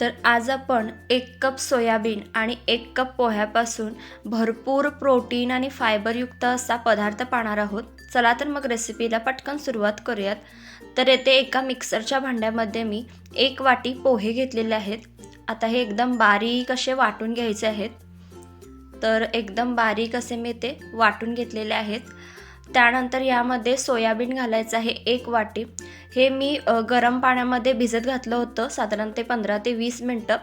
तर आज आपण एक कप सोयाबीन आणि एक कप पोह्यापासून भरपूर प्रोटीन आणि फायबरयुक्त असा पदार्थ पाहणार आहोत. चला तर मग रेसिपीला पटकन सुरुवात करूयात. तर येथे एका मिक्सरच्या भांड्यामध्ये मी एक वाटी पोहे घेतलेले आहेत. आता हे एकदम बारीक असे वाटून घ्यायचे आहेत. तर एकदम बारीक असे मी ते वाटून घेतलेले आहेत. त्यानंतर यामध्ये सोयाबीन घालायचं आहे एक वाटी. हे मी गरम पाण्यामध्ये भिजत घातलं होतं साधारण ते पंधरा ते वीस मिनटं.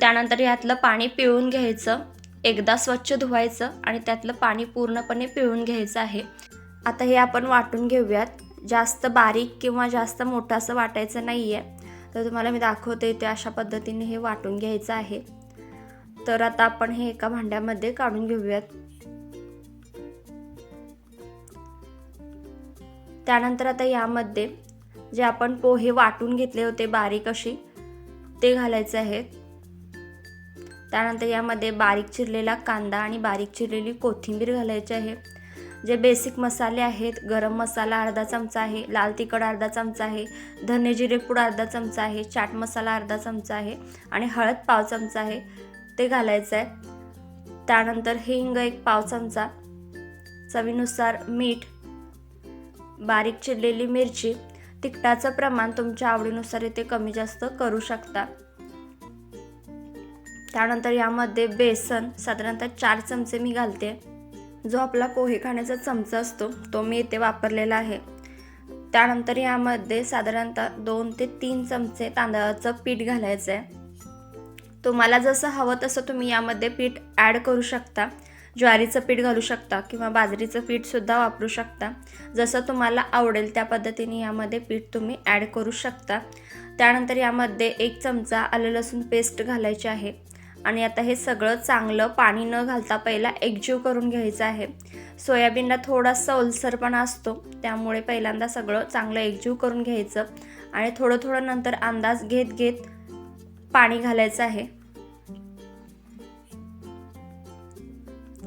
त्यानंतर यातलं पाणी पिळून घ्यायचं एकदा स्वच्छ धुवायचं आणि त्यातलं पाणी पूर्णपणे पिळून घ्यायचं आहे. आता हे आपण वाटून घेऊयात. जास्त बारीक किंवा जास्त मोठं असं वाटायचं नाही आहे तर तुम्हाला मी दाखवते ते अशा पद्धतीने हे वाटून घ्यायचं आहे. तर आता आपण हे एका भांड्यामध्ये काढून घेऊयात. त्यानंतर आता यामध्ये जे आपण पोहे वाटून घेतले होते बारीक अशी ते घालायचे आहेत. त्यानंतर यामध्ये बारीक चिरलेला कांदा आणि बारीक चिरलेली कोथिंबीर घालायची आहे. जे बेसिक मसाले आहेत गरम मसाला अर्धा चमचा आहे लाल तिखट अर्धा चमचा आहे धने जिरे पूड अर्धा चमचा आहे चाट मसाला अर्धा चमचा आहे आणि हळद पाव चमचा आहे ते घालायचं आहे. त्यानंतर हिंग एक पाव चमचा. चवीनुसार मीठ बारीक चिरलेली मिरची तिखटाचं प्रमाण तुमच्या आवडीनुसार इथे कमी जास्त करू शकता. त्यानंतर यामध्ये बेसन साधारणतः चार चमचे मी घालते. जो आपला पोहे खाण्याचा चमचा असतो तो मी इथे वापरलेला आहे. त्यानंतर यामध्ये साधारणतः दोन ते तीन चमचे तांदळाचं पीठ घालायचं आहे तुम्हाला जसं हवं तसं तुम्ही यामध्ये पीठ ॲड करू शकता. ज्वारीचं पीठ घालू शकता किंवा बाजरीचं पीठसुद्धा वापरू शकता. जसं तुम्हाला आवडेल त्या पद्धतीने यामध्ये पीठ तुम्ही ॲड करू शकता. त्यानंतर यामध्ये एक चमचा आलं लसूण पेस्ट घालायची आहे. आणि आता हे सगळं चांगलं पाणी न घालता पहिला एकजीव करून घ्यायचं आहे. सोयाबीनला थोडासा ओलसरपणा असतो त्यामुळे पहिल्यांदा सगळं चांगलं एकजीव करून घ्यायचं. आणि थोडं थोडं नंतर अंदाज घेत घेत पाणी घालायचं आहे.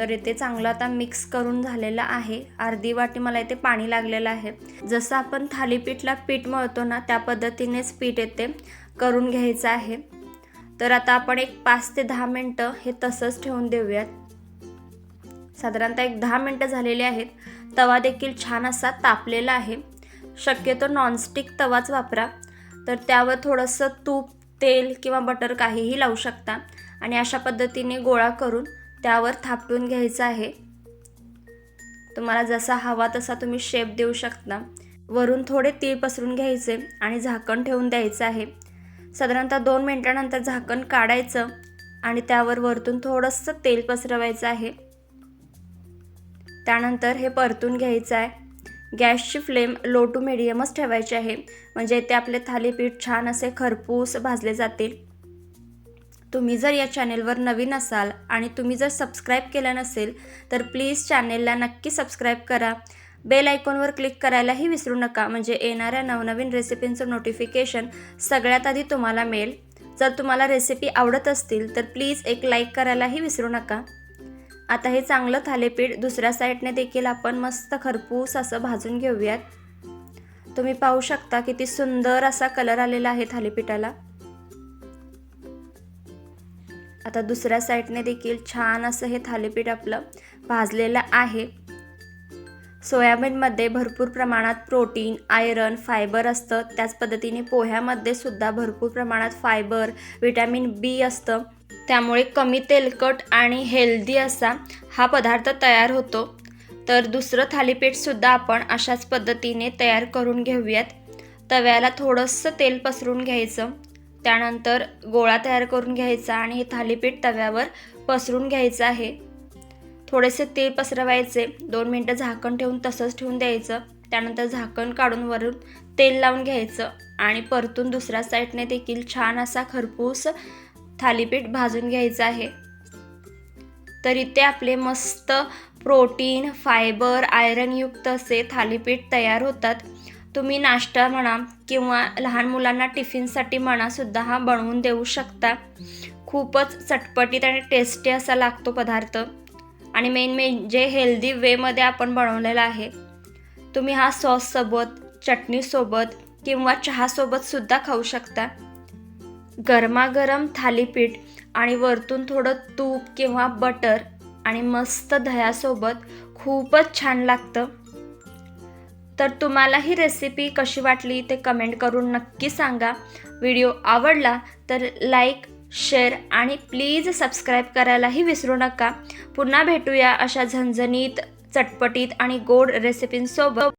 तर इथे चांगलं आता मिक्स करून झालेलं आहे. अर्धी वाटी मला इथे पाणी लागलेलं आहे. जसं आपण थालीपीठला पीठ मळतो ना त्या पद्धतीनेच पीठ येते करून घ्यायचं आहे. तर आता आपण एक पाच ते दहा मिनटं हे तसंच ठेवून देऊयात. साधारणतः एक दहा मिनटं झालेली आहेत. तवा देखील छान असा तापलेला आहे. शक्यतो नॉनस्टिक तवाच वापरा. तर त्यावर थोडंसं तूप तेल किंवा बटर काहीही लावू शकता. आणि अशा पद्धतीने गोळा करून त्यावर थापटून घ्यायचं आहे. तुम्हाला जसा हवा तसा तुम्ही शेप देऊ शकता. वरून थोडे तीळ पसरून घ्यायचे आणि झाकण ठेवून द्यायचं आहे. साधारणतः दोन मिनटानंतर झाकण काढायचं आणि त्यावर वरतून थोडंसं तेल पसरवायचं आहे. त्यानंतर हे परतून घ्यायचं आहे. गॅसची फ्लेम लो टू मिडियमच ठेवायची आहे. म्हणजे ते आपले थालीपीठ छान असे खरपूस भाजले जातील. तुम्ही जर या चॅनेलवर नवीन असाल आणि तुम्ही जर सबस्क्राईब केलं नसेल तर प्लीज चॅनेलला नक्की सबस्क्राईब करा. बेल आयकॉनवर क्लिक करायलाही विसरू नका. म्हणजे येणाऱ्या नवनवीन रेसिपींचं नोटिफिकेशन सगळ्यात आधी तुम्हाला मिळेल. जर तुम्हाला रेसिपी आवडत असतील तर प्लीज एक लाईक करायलाही विसरू नका. आता हे चांगलं थालीपीठ दुसऱ्या साईडने देखील आपण मस्त खरपूस असं भाजून घेऊयात. तुम्ही पाहू शकता किती सुंदर असा कलर आलेला आहे थालीपीठाला. आता दुसऱ्या साईडने देखील छान असं हे थालीपीठ आपलं भाजलेलं आहे. सोयाबीनमध्ये भरपूर प्रमाणात प्रोटीन आयरन फायबर असतं. त्याच पद्धतीने पोह्यामध्ये सुद्धा भरपूर प्रमाणात फायबर विटॅमिन बी असतं. त्यामुळे कमी तेलकट आणि हेल्दी असा हा पदार्थ तयार होतो. तर दुसरं थालीपीठसुद्धा आपण अशाच पद्धतीने तयार करून घेऊयात. तव्याला थोडंसं तेल पसरून घ्यायचं. त्यानंतर गोळा तयार करून घ्यायचा आणि हे थालीपीठ तव्यावर पसरून घ्यायचं आहे. थोडेसे तेल पसरवायचे दोन मिनटं झाकण ठेवून तसंच ठेवून द्यायचं. त्यानंतर झाकण काढून वरून तेल लावून घ्यायचं आणि परतून दुसऱ्या साईडने देखील छान असा खरपूस थालीपीठ भाजून घ्यायचं आहे. तर इथे आपले मस्त प्रोटीन फायबर आयरनयुक्त असे थालीपीठ तयार होतात. तुम्ही नाश्ता म्हणा किंवा लहान मुलांना टिफिनसाठी म्हणा हा बनवून देऊ शकता. खूपच चटपटीत आणि टेस्टी असा लागतो पदार्थ. आणि मेन म्हणजे हेल्दी वेमध्ये आपण बनवलेला आहे तुम्ही हा सॉससोबत चटणीसोबत किंवा चहासोबतसुद्धा खाऊ शकता. गरमागरम थालीपीठ आणि वरतून थोडं तूप किंवा बटर आणि मस्त दह्यासोबत खूपच छान लागतं. तर तुम्हाला ही रेसिपी कशी वाटली ते कमेंट करून नक्की सांगा. व्हिडिओ आवडला तर लाईक शेअर आणि प्लीज सबस्क्राईब करायलाही विसरू नका. पुन्हा भेटूया अशा झणझणीत चटपटीत आणि गोड रेसिपींसोबत